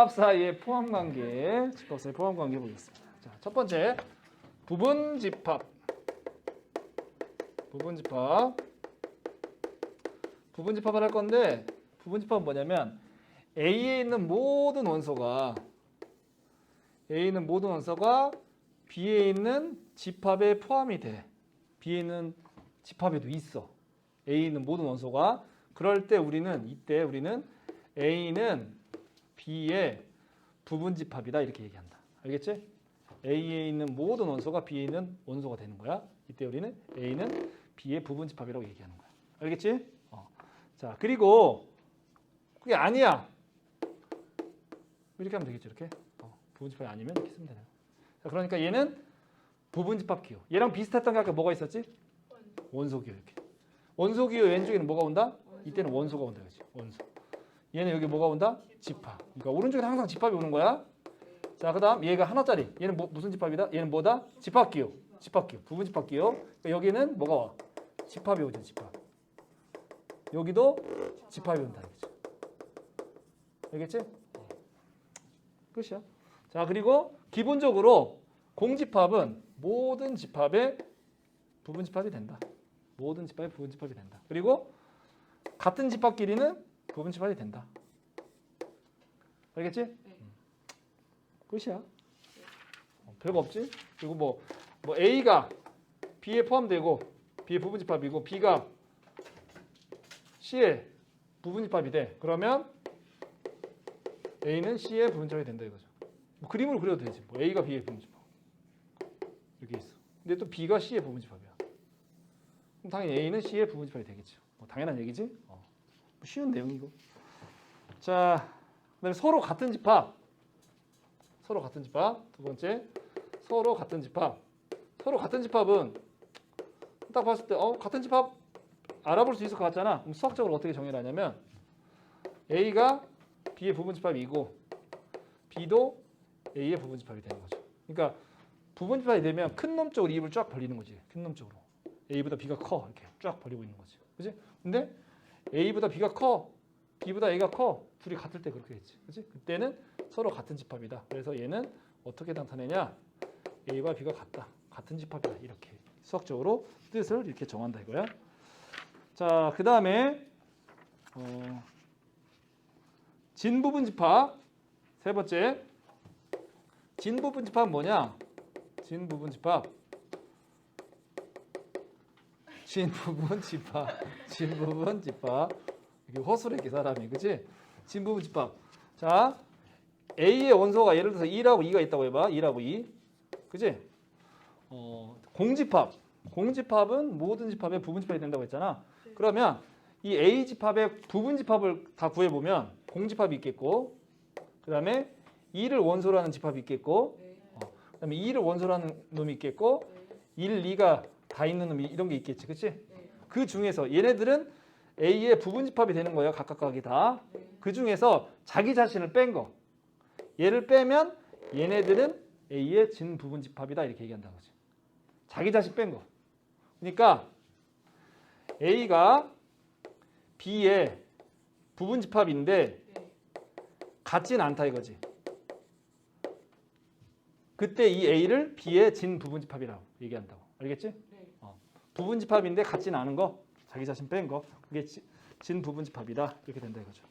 집합 사이의 포함 관계, 집합 사이의 포함 관계 보겠습니다. 자, 첫 번째 부분 집합. 부분 집합. 부분 집합을 할 건데 부분 집합은 뭐냐면 A에 있는 모든 원소가 A에 있는 모든 원소가 B에 있는 집합에 포함이 돼. B에 있는 집합에도 있어. A에 있는 모든 원소가 그럴 때 우리는 이때 우리는 A는 B의 부분 집합이다 이렇게 얘기한다. 알겠지? A에 있는 모든 원소가 B에 있는 원소가 되는 거야. 이때 우리는 A는 B의 부분 집합이라고 얘기하는 거야. 알겠지? 어. 자 그리고 그게 아니야. 이렇게 하면 되겠죠. 이렇게 어, 부분 집합이 아니면 이렇게 쓰면 거야. 자 그러니까 얘는 부분 집합 기호. 얘랑 비슷했던 게 아까 뭐가 있었지? 원소 기호 이렇게. 원소 기호 왼쪽에는 뭐가 온다? 이때는 원소가 온다 그지? 원소. 얘는 여기 뭐가 온다? 집합. 그러니까 오른쪽에 항상 집합이 오는 거야. 자, 그다음 얘가 하나짜리. 얘는 뭐, 무슨 집합이다? 얘는 뭐다? 집합 기호. 집합 기호. 부분 집합 기호. 그러니까 여기는 뭐가 와? 집합이 오죠, 집합. 여기도 집합이 온다 그죠? 알겠지? 끝이야. 자, 그리고 기본적으로 공집합은 모든 집합의 부분 집합이 된다. 모든 집합의 부분 집합이 된다. 그리고 같은 집합끼리는 부분 집합이 된다. 알겠지? 음. 끝이야. 어, 별거 없지? 그리고 뭐, 뭐 A가 B에 포함되고 B의 부분 집합이고 B가 C의 부분 집합이 돼. 그러면 A는 C의 부분 집합이 된다 이거죠. 뭐 그림으로 그려도 되지. 뭐 A가 B의 부분 집합. 이렇게 있어. 근데 또 B가 C의 부분 집합이야. 그럼 당연히 A는 C의 부분 집합이 되겠죠. 뭐 당연한 얘기지. 쉬운 내용이고. 자, 그다음에 서로 같은 집합. 서로 같은 집합. 두 번째, 서로 같은 집합. 서로 같은 집합은 딱 봤을 때, 어, 같은 집합 알아볼 수 있을 것 같잖아. 그럼 수학적으로 어떻게 정의를 하냐면 A가 B의 부분 집합이고 B도 A의 부분 집합이 되는 거죠. 그러니까 부분 집합이 되면 큰 놈 쪽으로 입을 쫙 벌리는 거지. 큰 놈 쪽으로. A보다 B가 커 이렇게 쫙 벌리고 있는 거지. 그지? 근데 A보다 B가 커, B보다 A가 커. 둘이 같을 때 그렇게 했지. 그지? 그때는 서로 같은 집합이다. 그래서 얘는 어떻게 나타내냐? A와 B가 같다. 같은 집합이다. 이렇게 수학적으로 뜻을 이렇게 정한다 이거야. 자, 그 다음에 어, 진 부분 집합 세 번째 진 부분 집합은 뭐냐? 진 부분 집합 진부분 집합 진부분 집합. 이게 허술해 사람이 그지? 진부분 집합. 자 A의 원소가 예를 들어서 2라고 2가 있다고 해봐. 2라고 2 그지? 어, 공집합. 공집합은 모든 집합의 부분 집합이 된다고 했잖아. 그러면 이 A 집합의 부분 집합을 다 구해보면 공집합이 있겠고 그 다음에 2를 원소로 하는 집합이 있겠고 어, 그 다음에 2를 원소로 하는 놈이 있겠고 1, 2가 다 있는 놈이 이런 게 있겠지 그치? 그 중에서 얘네들은 A의 부분 집합이 되는 거예요 각각각이 다 그 중에서 자기 자신을 뺀 거 얘를 빼면 얘네들은 A의 진 부분 집합이다 이렇게 얘기한다는 거지 자기 자신 뺀 거 그러니까 A가 B의 부분 집합인데 같진 않다 이거지. 그때 이 A를 B의 진 부분 집합이라고 얘기한다고. 알겠지? 어. 부분 집합인데 같진 않은 거, 자기 자신 뺀 거, 그게 지- 진 부분 집합이다. 이렇게 된다 이거죠.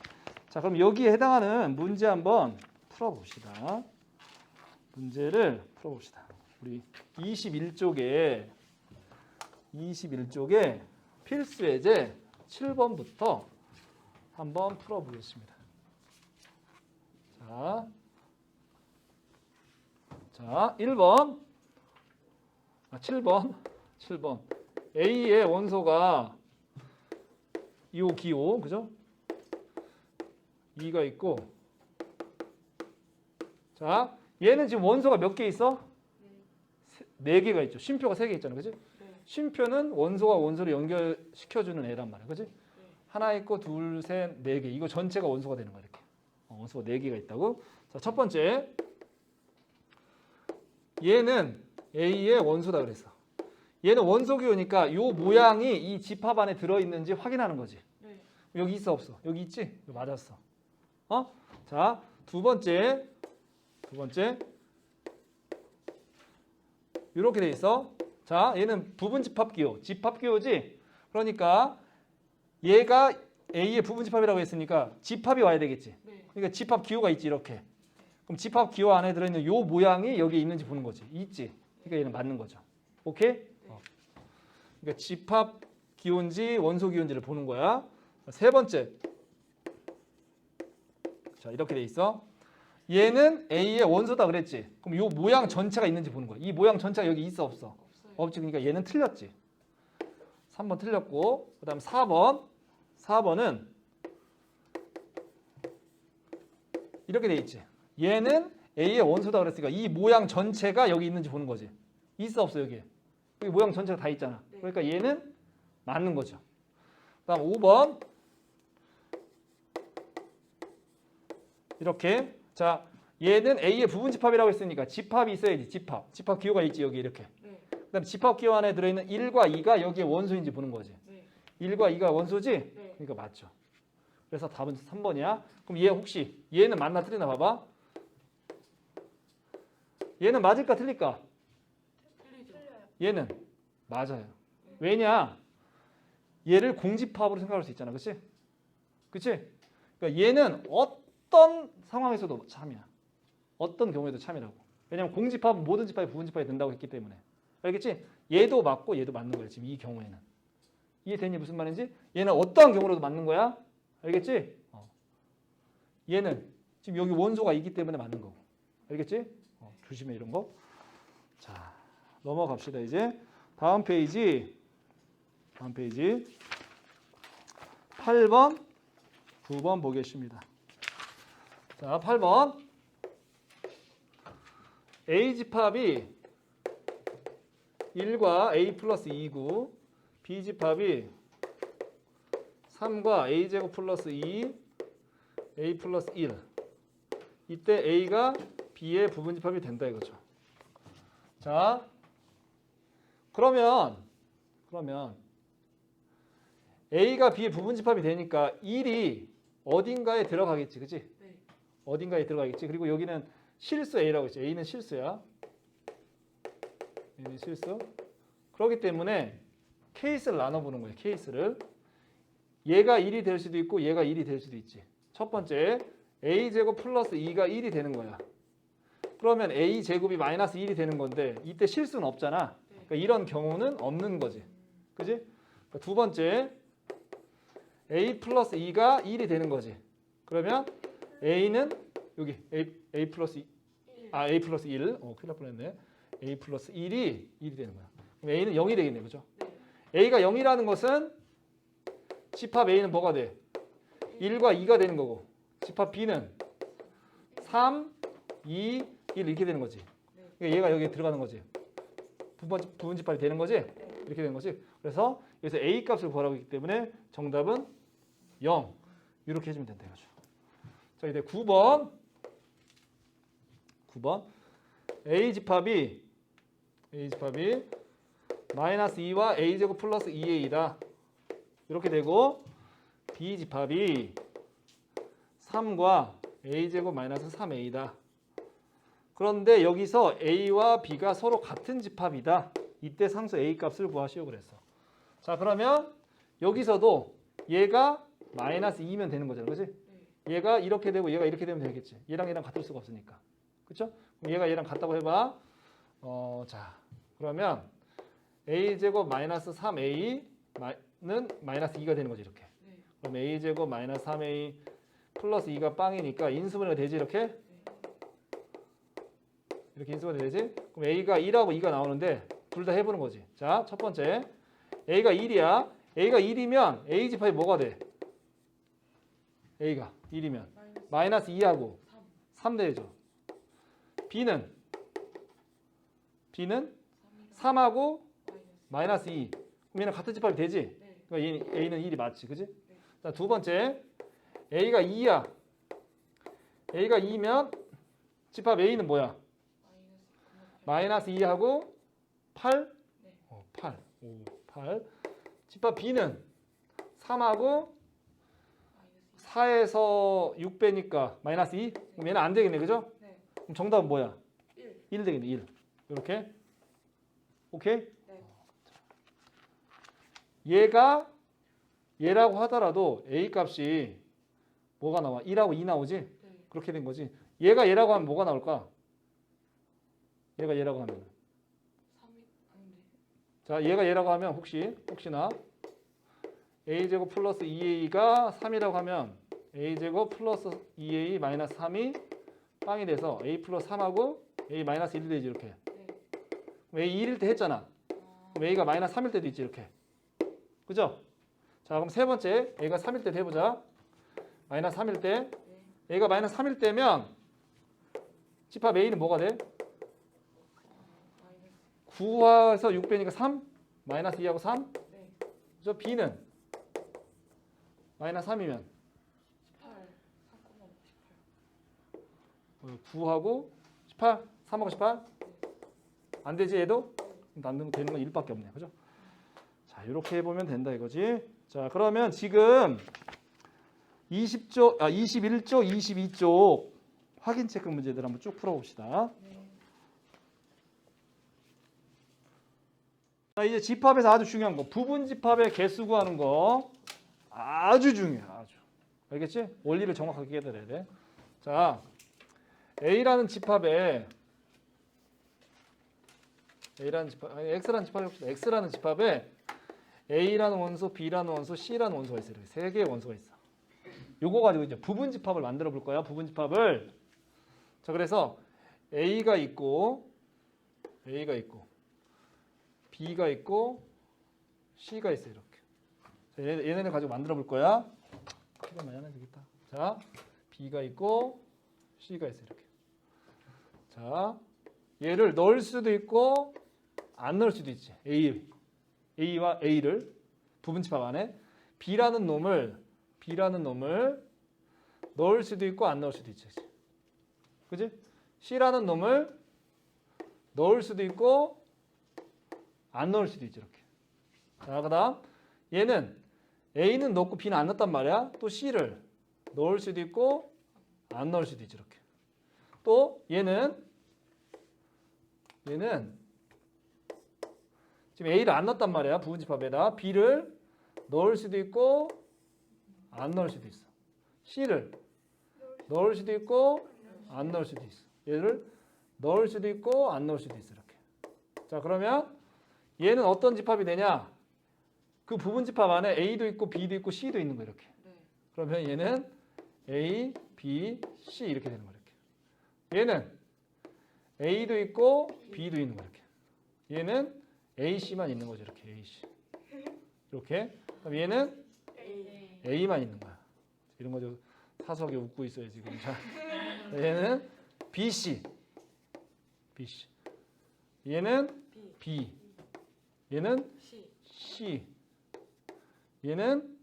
자, 그럼 여기에 해당하는 문제 한번 풀어봅시다. 문제를 풀어봅시다. 우리 21쪽에 21쪽에 필수 예제 7번부터 한번 풀어보겠습니다. 자, 자 1번, 아, 7번, 7번. A의 원소가 2호 기호, 그죠? 2가 있고, 자, 얘는 지금 원소가 몇 개 있어? 네 개가 있죠. 쉼표가 세 개 있잖아, 그지? 쉼표는 원소와 원소를 연결시켜주는 애란 말이야. 그지? 하나 있고 둘, 셋, 네 개. 이거 전체가 원소가 되는 거야. 이렇게. 어, 원소가 네 개가 있다고. 자, 첫 번째. 얘는 A의 원소다 그랬어. 얘는 원소 기호니까 요 모양이 이 집합 안에 들어있는지 확인하는 거지. 여기 있어 없어? 여기 있지? 맞았어. 어? 자, 두 번째 두 번째 이렇게 돼 있어. 자, 얘는 부분 집합 기호, 집합 기호지. 그러니까 얘가 A의 부분 집합이라고 했으니까 집합이 와야 되겠지. 네. 그러니까 집합 기호가 있지 이렇게. 그럼 집합 기호 안에 들어 있는 요 모양이 여기 있는지 보는 거지. 있지. 그러니까 얘는 맞는 거죠. 오케이? 어. 그러니까 집합 기호인지 원소 기호인지를 보는 거야. 세 번째. 자 이렇게 돼 있어. 얘는 A의 원소다 그랬지. 그럼 요 모양 전체가 있는지 보는 거야. 이 모양 전체가 여기 있어 없어? 없어요. 없지. 그러니까 얘는 틀렸지. 3번 틀렸고 그다음 4번. 4번은 이렇게 돼 있지. 얘는 A의 원소다 그랬으니까 이 모양 전체가 여기 있는지 보는 거지. 있어 없어 여기. 여기 모양 전체가 다 있잖아. 네. 그러니까 얘는 맞는 거죠. 그다음 5번 이렇게 자 얘는 A의 부분 집합이라고 했으니까 집합이 있어야지 집합. 집합 기호가 있지 여기 이렇게. 네. 그다음 집합 기호 안에 들어있는 1과 2가 여기에 원소인지 보는 거지. 네. 1과 2가 원소지? 네. 그러니까 맞죠. 그래서 답은 3번이야. 그럼 얘 혹시 얘는 맞나 틀리나 봐봐. 얘는 맞을까 틀릴까? 틀리죠. 얘는 맞아요. 왜냐? 얘를 공집합으로 생각할 수 있잖아. 그치? 그치? 그러니까 얘는 어떤 상황에서도 참이야. 어떤 경우에도 참이라고. 왜냐면 공집합은 모든 집합이 부분집합이 된다고 했기 때문에. 알겠지? 얘도 맞고 얘도 맞는 거야. 지금 이 경우에는. 이해되니 무슨 말인지? 얘는 어떠한 경우로도 맞는 거야. 알겠지? 어. 얘는 지금 여기 원소가 있기 때문에 맞는 거고. 알겠지? 어, 조심해 이런 거. 자, 넘어갑시다 이제. 다음 페이지. 다음 페이지. 8번, 9번 보겠습니다. 자, 8번. A 집합이 1과 A 플러스 2고 B 집합이 3과 A 제곱 플러스 2 A 플러스 1 이때 A가 B의 부분 집합이 된다 이거죠. 자, 그러면 그러면 A가 B의 부분 집합이 되니까 1이 어딘가에 들어가겠지, 그치? 네. 어딘가에 들어가겠지. 그리고 여기는 실수 A라고 했지. A는 실수야. A는 실수. 그렇기 때문에 케이스를 나눠보는 거예요. 케이스를. 얘가 1이 될 수도 있고 얘가 1이 될 수도 있지. 첫 번째 A 제곱 플러스 2가 1이 되는 거야. 그러면 A 제곱이 마이너스 1이 되는 건데 이때 실수는 없잖아. 그러니까 이런 경우는 없는 거지. 그지? 그러니까 두 번째 A 플러스 2가 1이 되는 거지. 그러면 A는 여기 A, A 플러스 2, 아 A 플러스 1, 어 큰일 날 뻔했네. A 플러스 1이 1이 되는 거야. 그럼 A는 0이 되겠네, 그죠? 네. A가 0이라는 것은 집합 A는 뭐가 돼? 1과 2가 되는 거고 집합 B는 3, 2, 1 이렇게 되는 거지. 그러니까 얘가 여기에 들어가는 거지. 부분, 부분 집합이 되는 거지. 이렇게 되는 거지. 그래서 여기서 A 값을 구하라고 했기 때문에 정답은 0 이렇게 해주면 된다 이거죠. 자 이제 9번. 9번. A 집합이 A 집합이 마이너스 2와 A 제곱 플러스 2A다. 이렇게 되고 B 집합이 3과 A 제곱 마이너스 3A다. 그런데 여기서 A와 B가 서로 같은 집합이다. 이때 상수 A 값을 구하시오 그랬어. 자 그러면 여기서도 얘가 마이너스 2면 되는 거잖아 그지 얘가 이렇게 되고 얘가 이렇게 되면 되겠지. 얘랑 얘랑 같을 수가 없으니까. 그렇죠? 얘가 얘랑 같다고 해봐. 어, 자, 그러면 a 제곱 마이너스 3a는 마이너스 2가 되는 거지 이렇게. 네. 그럼 a 제곱 마이너스 3a 플러스 2가 빵이니까 인수분해가 되지 이렇게. 이렇게 인수분해 되지? 그럼 a가 1하고 2가 나오는데 둘 다 해보는 거지. 자, 첫 번째 a가 1이야. a가 1이면 a 집합이 뭐가 돼? A가 1이면 마이너스 마이너스 2하고 3. 3 되죠. B는 B는 3이랑 3하고 마이너스. 마이너스 2. 그럼 얘는 같은 집합이 되지? 네. 그러니까 A는 1이 맞지, 그지? 자, 두 번째 A가 2야. A가 2면 집합 A는 뭐야? 마이너스. 마이너스 2하고 8? 네. 어, 8. 오, 8. 집합 B는 3하고 마이너스. 4에서 6 빼니까 마이너스 2? 그럼 얘는 안 되겠네. 그죠? 네. 그럼 정답은 뭐야? 1. 1 되겠네. 1. 이렇게. 오케이? 네. 얘가 얘라고 하더라도 a 값이 뭐가 나와? 2라고 2 나오지? 네. 그렇게 된 거지. 얘가 얘라고 하면 뭐가 나올까? 얘가 얘라고 하면 3이 아닌데. 자, 얘가 얘라고 하면 혹시 혹시나 a 제곱 플러스 2a가 3이라고 하면 a 제곱 플러스 2a 마이너스 3이 빵이 돼서 a 플러스 3하고 a 마이너스 1이 되지 이렇게. 네. 그럼 a 1일 때 했잖아. 아, 그럼 a가 마이너스 3일 때도 있지 이렇게. 그죠? 자, 그럼 세 번째 a가 3일 때 해보자. 마이너스 3일 때 네. a가 마이너스 3일 때면 집합 a는 뭐가 돼? 마이너스. 9에서 6 빼니까 3 마이너스 2하고 3 네. 저 b는 마이너스 3이면 18. 3,18. 9하고 18 3하고 18 안 되지 얘도? 남는 되는 건 1밖에 없네 그죠? 자 이렇게 해 보면 된다 이거지 자 그러면 지금 20조 아 21조 22조 확인 체크 문제들 한번 쭉 풀어 봅시다 네. 자 이제 집합에서 아주 중요한 거 부분 집합의 개수 구하는 거 아주 중요해 아주 알겠지? 원리를 정확하게 깨달아야 돼 자 A라는 집합에 A라는 집합 아니 X라는 집합이 없어 X라는 집합에 A라는 원소, B라는 원소, C라는 원소가 있어요. 세 개의 원소가 있어. 요거 가지고 이제 부분 집합을 만들어 볼 거야. 부분 집합을 자 그래서 A가 있고 A가 있고 B가 있고 C가 있어요. 이렇게. 얘네들 가지고 만들어 볼 거야. 많이 하면 되겠다. 자, B가 있고 C가 있어요. 이렇게. 자, 얘를 넣을 수도 있고 안 넣을 수도 있지. A, A와 A를 부분 집합 안에 B라는 놈을 B라는 놈을 넣을 수도 있고 안 넣을 수도 있지. 그지? C라는 놈을 넣을 수도 있고 안 넣을 수도 있지 이렇게. 자, 그다음 얘는 A는 넣고 B는 안 넣었단 말이야. 또 C를 넣을 수도 있고 안 넣을 수도 있지 이렇게. 또 얘는 얘는 지금 A를 안 넣었단 말이야. 부분집합에다 B를 넣을 수도 있고 안 넣을 수도 있어. C를 넣을 수도 있고 안 넣을 수도 있어. 얘를 넣을 수도 있고 안 넣을 수도 있어. 이렇게. 자, 그러면 얘는 어떤 집합이 되냐? 그 부분 집합 안에 A도 있고 B도 있고 C도 있는 거 이렇게. 네. 그러면 얘는 A, B, C 이렇게 되는 거 이렇게. 얘는 A도 있고 B도 있는 거 이렇게. 얘는 A, C만 있는 거죠 이렇게 A, C. 이렇게. 그럼 얘는 A. A만 있는 거야. 이런 거죠. 사석에 웃고 있어요 지금. 자, 얘는 B, C, B, C. 얘는 B. B. 얘는 C. C. 얘는.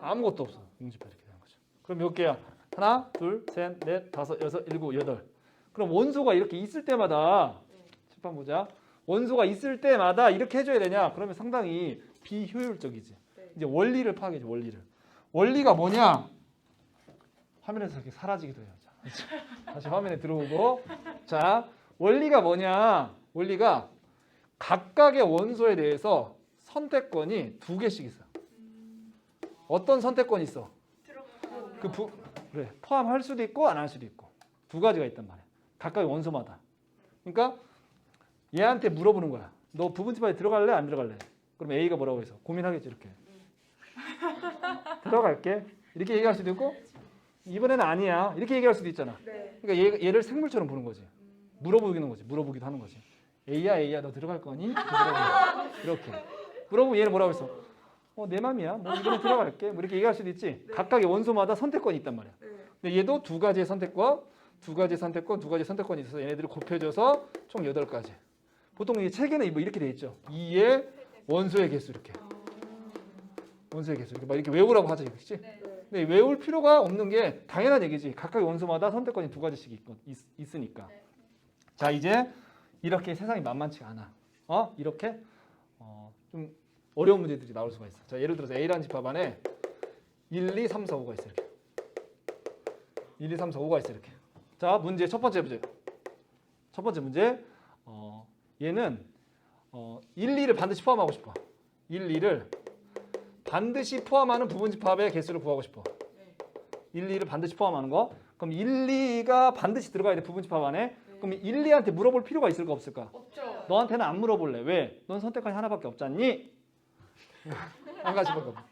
아무것도 없어. 응집합 이렇게 되는 거죠. 그럼 몇 개야? 하나, 둘, 셋, 넷, 다섯, 여섯, 일곱, 여덟. 그럼 원소가 이렇게 있을 때마다 네. 칠판 보자. 원소가 있을 때마다 이렇게 해줘야 되냐? 그러면 상당히 비효율적이지. 네. 이제 원리를 파악해줘. 원리를. 원리가 뭐냐? 화면에서 이렇게 사라지기도 해요. 자, 다시 화면에 들어오고. 자, 원리가 뭐냐? 원리가 각각의 원소에 대해서 선택권이 두 개씩 있어. 어떤 선택권이 있어? 그 부, 그래 포함할 수도 있고 안 할 수도 있고 두 가지가 있단 말이야. 각각의 원소마다. 그러니까 얘한테 물어보는 거야. 너 부분집합에 들어갈래? 안 들어갈래? 그럼 A가 뭐라고 해서 고민하겠지 이렇게. 들어갈게. 이렇게 얘기할 수도 있고 이번에는 아니야. 이렇게 얘기할 수도 있잖아. 네. 그러니까 얘, 얘를 생물처럼 보는 거지. 물어보기는 거지. 물어보기도 하는 거지. A야 A야 너 들어갈 거니? 이렇게. 물어보면 얘는 뭐라고 했어? 어, 내 맘이야. 뭐 이번에 들어갈게. 뭐 이렇게 얘기할 수도 있지. 각각의 원소마다 선택권이 있단 말이야. 네. 근데 얘도 두 가지의 선택권, 두 가지 선택권, 두 가지 선택권이 있어서 얘네들이 곱해져서 총 여덟 가지. 보통 이 책에는 뭐 이렇게 돼 있죠. 2의 원소의 개수 이렇게. 원소의 개수 이렇게 막 이렇게 외우라고 하죠, 그렇지? 네. 근데 외울 필요가 없는 게 당연한 얘기지. 각각의 원소마다 선택권이 두 가지씩 있, 있, 으니까 네. 자, 이제 이렇게 세상이 만만치가 않아. 어? 이렇게 어, 좀 어려운 문제들이 나올 수가 있어. 자, 예를 들어서 A라는 집합 안에 1, 2, 3, 4, 5가 있어 이렇게. 1, 2, 3, 4, 5가 있어 이렇게. 자 문제 첫 번째 문제. 첫 번째 문제. 어, 얘는 어, 1, 2를 반드시 포함하고 싶어. 1, 2를 반드시 포함하는 부분 집합의 개수를 구하고 싶어. 네. 1, 2를 반드시 포함하는 거. 그럼 1, 2가 반드시 들어가야 돼 부분 집합 안에. 그럼 1, 2한테 물어볼 필요가 있을까 없을까? 없죠. 너한테는 안 물어볼래. 왜? 넌 선택권이 하나밖에 없잖니? 한 가지밖에 없어.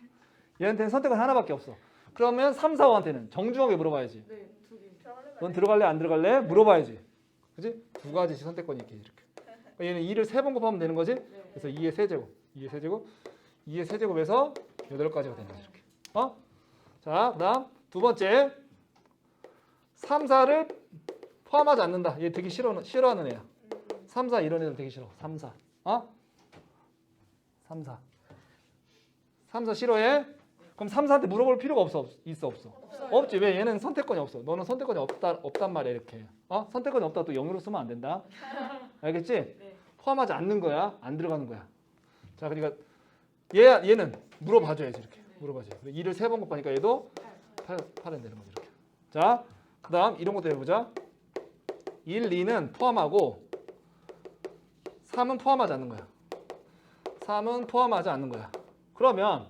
얘한테는 선택권이 하나밖에 없어. 그러면 3, 4, 5한테는 정중하게 물어봐야지. 네, 두 개. 넌 들어갈래 안 들어갈래? 물어봐야지. 그지? 두 가지씩 선택권이 있게 이렇게. 그러니까 얘는 2를 세 번 곱하면 되는 거지? 네. 그래서 2의 세제곱, 2의 세제곱, 2의 세제곱에서 8가지가 되는 거지 이렇게. 어? 자, 그다음 두 번째 3, 4를 포함하지 않는다. 얘 되게 싫어 싫어하는 애야. 3, 4 이런 애들 되게 싫어. 3, 4. 어? 3, 4. 3, 4 싫어해? 그럼 3, 4한테 물어볼 필요가 없어. 없- 있어 없어. 없어요. 없지. 왜 얘는 선택권이 없어. 너는 선택권이 없다 없단 말이야 이렇게. 어? 선택권이 없다 또 영어로 쓰면 안 된다. 알겠지? 네. 포함하지 않는 거야. 안 들어가는 거야. 자, 그러니까 얘 얘는 물어봐줘야지 이렇게. 물어봐줘. 2를 세번 곱하니까 얘도 8, 8은 되는 거죠 이렇게. 자, 그다음 이런 것도 해보자. 1, 2는 포함하고 3은 포함하지 않는 거야. 3은 포함하지 않는 거야. 그러면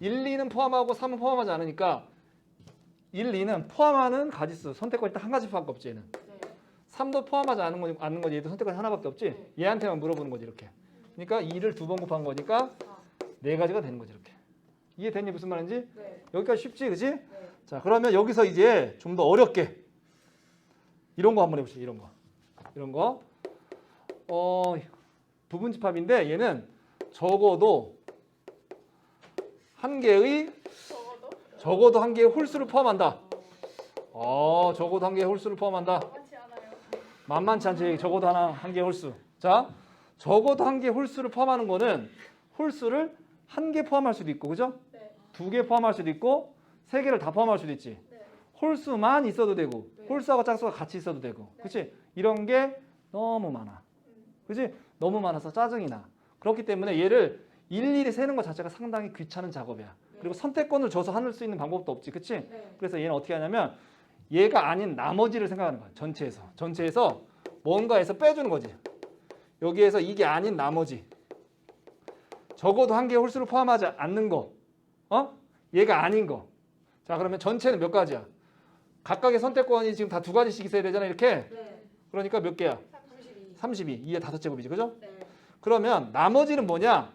1, 2는 포함하고 3은 포함하지 않으니까 1, 2는 포함하는 가지수 선택권이 딱 한 가지밖에 없지 얘는. 네. 3도 포함하지 않는 거지, 않는 거지 얘도 선택권이 하나밖에 없지 네. 얘한테만 물어보는 거지 이렇게 그러니까 2를 두 번 곱한 거니까 아. 네 가지가 되는 거지 이렇게 이해됐니 무슨 말인지 네. 여기까지 쉽지 그지 네. 자 그러면 여기서 이제 좀 더 어렵게 이런 거 한번 해보시죠 이런 거 이런 거 어 부분집합인데 얘는 적어도 한 개의 적어도 한 개의 홀수를 포함한다. 어 적어도 한 개의 홀수를 포함한다. 만만치 않지. 적어도 하나 한개 홀수. 자 적어도 한개 홀수를 포함하는 거는 홀수를 한 개 포함할 수도 있고 그죠? 네. 두개 포함할 수도 있고 세 개를 다 포함할 수도 있지. 네. 홀수만 있어도 되고 네. 홀수하고 짝수가 같이 있어도 되고 그렇지 이런 게 너무 많아. 그렇지 너무 많아서 짜증이 나. 그렇기 때문에 얘를 일일이 세는 것 자체가 상당히 귀찮은 작업이야 그리고 선택권을 줘서 하늘 수 있는 방법도 없지 그렇지 네. 그래서 얘는 어떻게 하냐면 얘가 아닌 나머지를 생각하는 거야. 전체에서. 전체에서 뭔가에서 빼주는 거지. 여기에서 이게 아닌 나머지. 적어도 한 개의 홀수를 포함하지 않는 거. 어? 얘가 아닌 거. 자, 그러면 전체는 몇 가지야? 각각의 선택권이 지금 다 두 가지씩 있어야 되잖아, 이렇게. 네. 그러니까 몇 개야? 32. 32. 2의 다섯 제곱이지, 그죠? 네. 그러면 나머지는 뭐냐?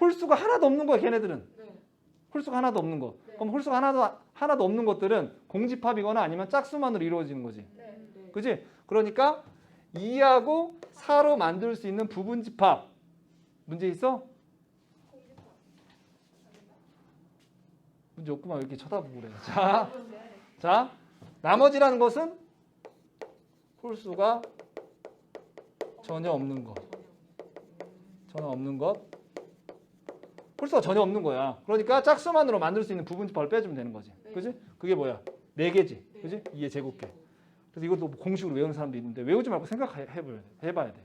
홀수가 하나도 없는 거야, 걔네들은. 네. 홀수가 하나도 없는 거. 네. 그럼 홀수가 하나도 하나도 없는 것들은 공집합이거나 아니면 짝수만으로 이루어지는 거지. 네. 네. 그지? 그러니까 2하고 4로 만들 수 있는 부분집합. 문제 있어? 문제 없구만 왜 이렇게 쳐다보고 그래. 자, 자, 나머지라는 것은 홀수가 전혀 없는 것. 전혀 없는 것. 홀수가 전혀 없는 거야. 그러니까 짝수만으로 만들 수 있는 부분집합을 빼주면 되는 거지. 네. 그지? 그게 뭐야? 네 개지. 네. 그지? 2의 제곱계. 그래서 이것도 공식으로 외우는 사람도 있는데 외우지 말고 생각해봐야 돼. 해봐야 돼.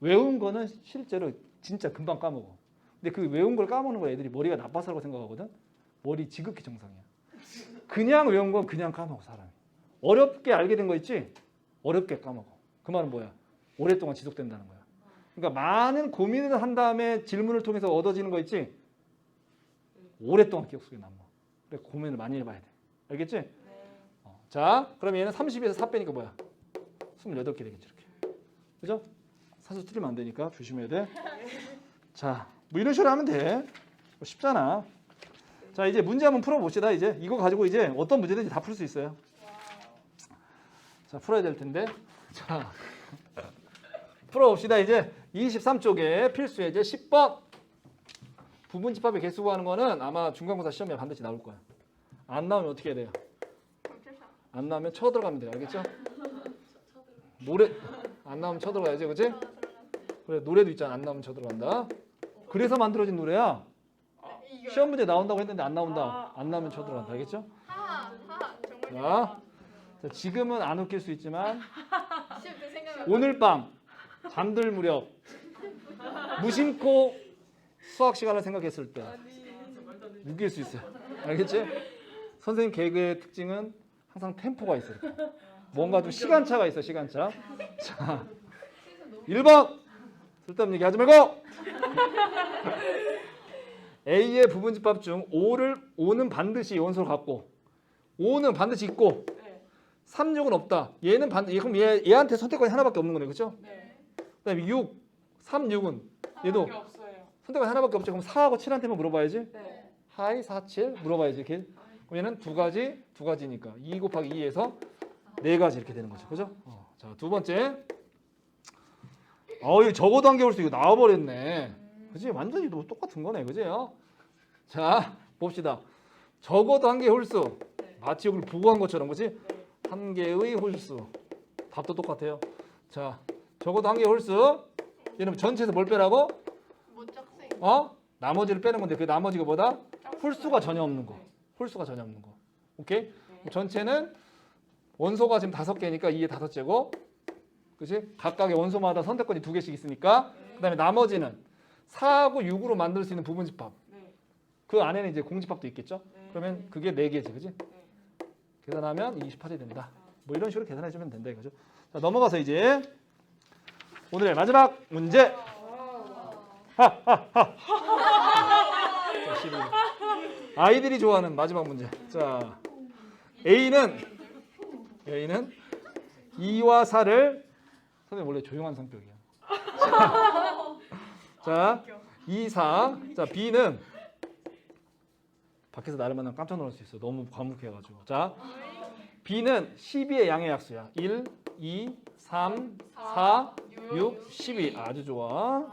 외운 거는 실제로 진짜 금방 까먹어. 근데 그 외운 걸 까먹는 거 애들이 머리가 나빠서라고 생각하거든. 머리 지극히 정상이야. 그냥 외운 건 그냥 까먹어 사람이. 어렵게 알게 된 거 있지? 어렵게 까먹어. 그 말은 뭐야? 오랫동안 지속된다는 거야. 그러니까 많은 고민을 한 다음에 질문을 통해서 얻어지는 거 있지? 오랫동안 기억 속에 남아. 그래 고민을 많이 해봐야 돼. 알겠지? 네. 어. 자, 그럼 얘는 30에서 4 빼니까 뭐야? 28개 되겠죠, 이렇게. 그죠? 사수 틀리면 안 되니까 조심해야 돼. 자, 뭐 이런 식으로 하면 돼. 뭐 쉽잖아. 자, 이제 문제 한번 풀어봅시다. 이제 이거 가지고 이제 어떤 문제든지 다 풀 수 있어요. 자, 풀어야 될 텐데. 자, 풀어봅시다. 이제 23쪽에 필수 예제 10번. 부분 집합의 개수 구하는 거는 아마 중간고사 시험에 반드시 나올 거야. 안 나오면 어떻게 해야 돼요? 안 나오면 쳐 들어가면 돼요. 알겠죠? 노래 안 나오면 쳐 들어가야지, 그렇지? 그래 노래도 있잖아. 안 나오면 쳐 들어간다. 그래서 만들어진 노래야. 시험 문제 나온다고 했는데 안 나온다. 안 나오면 쳐 들어간다. 알겠죠? 자, 자, 지금은 안 웃길 수 있지만 오늘 밤 잠들 무렵 무심코 수학 시간을 생각했을 때 웃길 수 있어요. 알겠지? 선생님 개그의 특징은 항상 템포가 있어요. 뭔가 좀 시간차가 있어 시간차. 자, 1번 쓸데없는 얘기 하지 말고 A의 부분집합 중 5를 5는 반드시 원소로 갖고 5는 반드시 있고 네. 3, 6은 없다. 얘는 반드 그럼 얘 얘한테 선택권이 하나밖에 없는 거네. 그렇죠? 네. 그다음에 6, 3, 6은 얘도. 선택권이 하나밖에 없죠. 그럼 4하고 7한테만 물어봐야지. 네. 하이 4, 7 물어봐야지 이렇게. 그럼 얘는 두 가지, 두 가지니까 2 곱하기 2에서 네 가지 이렇게 되는 거죠. 그죠? 어, 자, 두 번째. 어이 적어도 한개 올수 이거 나와 버렸네. 그지? 완전히 또 똑같은 거네. 그지요? 자, 봅시다. 적어도 한 개의 홀수. 마치 여기 보고한 것처럼 그지? 네. 한 개의 홀수. 답도 똑같아요. 자, 적어도 한 개의 홀수. 얘는 전체에서 뭘 빼라고? 어? 나머지를 빼는 건데 그 나머지가 뭐다? 홀수가 전혀 없는 거. 네. 홀수가 전혀 없는 거. 오케이? 네. 전체는 원소가 지금 다섯 개니까 2의 다섯 제곱. 그지? 각각의 원소마다 선택권이 두 개씩 있으니까. 그 다음에 나머지는 4하고 6으로 만들 수 있는 부분집합. 네. 그 안에는 이제 공집합도 있겠죠? 네. 그러면 그게 네 개지. 그지? 네. 계산하면 28이 된다. 뭐 이런 식으로 계산해 주면 된다 이거죠. 자, 넘어가서 이제 오늘의 마지막 문제. 자, 12. 아이들이 좋아하는 마지막 문제. 자, A는 A는 2와 4를 선생님 원래 조용한 성격이야. 자, 2, 4. 자, B는 밖에서 나를 만나면 깜짝 놀랄 수 있어. 너무 과묵해가지고. 자, B는 12의 양의 약수야. 1, 2, 3, 4, 6, 12. 아주 좋아.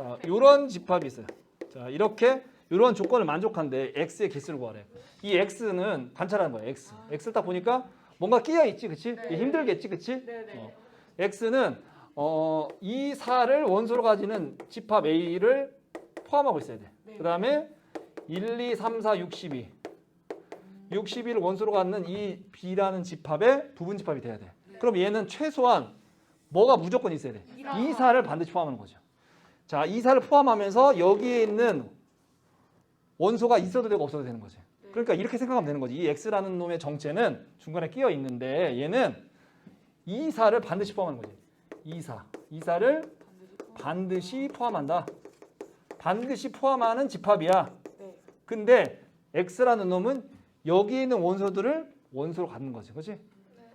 자, 자, 요런 집합이 있어요. 자, 이렇게 요런 조건을 만족한데 x의 개수를 구하래. 이 x는 관찰하는 거야. x. x를 딱 보니까 뭔가 끼어 있지, 그렇지? 네. 힘들겠지, 그렇지? 네. 네. 어. x는 어, 이 4를 원소로 가지는 집합 a를 포함하고 있어야 돼. 네. 그 다음에 1, 2, 3, 4, 6, 12. 61을 원소로 갖는 이 B라는 집합의 부분 집합이 돼야 돼. 그럼 얘는 최소한 뭐가 무조건 있어야 돼. 이사를 반드시 포함하는 거죠. 자, 이사를 포함하면서 여기에 있는 원소가 있어도 되고 없어도 되는 거지. 그러니까 이렇게 생각하면 되는 거지. 이 X라는 놈의 정체는 중간에 끼어 있는데 얘는 이사를 반드시 포함하는 거지. 이사. 이사를 반드시 포함한다. 반드시 포함하는 집합이야. 네. 근데 x라는 놈은 여기 있는 원소들을 원소로 갖는 거지. 그렇지?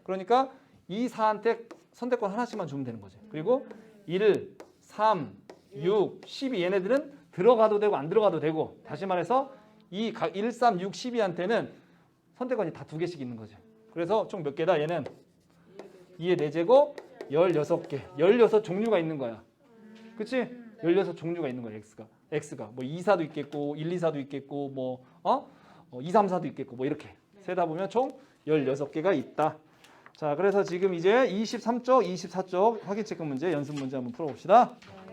그러니까 이 사한테 선택권 하나씩만 주면 되는 거지. 그리고 1, 3, 6, 12 얘네들은 들어가도 되고 안 들어가도 되고 다시 말해서 이각 1, 3, 6, 12한테는 선택권이 다 두 개씩 있는 거지. 그래서 총 몇 개다? 얘는 2의 4제곱 16개. 16 종류가 있는 거야. 그치? 16 종류가 있는 거야, X가. X가. 뭐 2사도 있겠고, 1, 2사도 있겠고, 뭐, 어? 어 2, 3, 4도 있겠고, 뭐 이렇게. 세다 보면 총 16개가 있다. 자, 그래서 지금 이제 23쪽, 24쪽 확인 체크 문제, 연습 문제 한번 풀어봅시다. 네.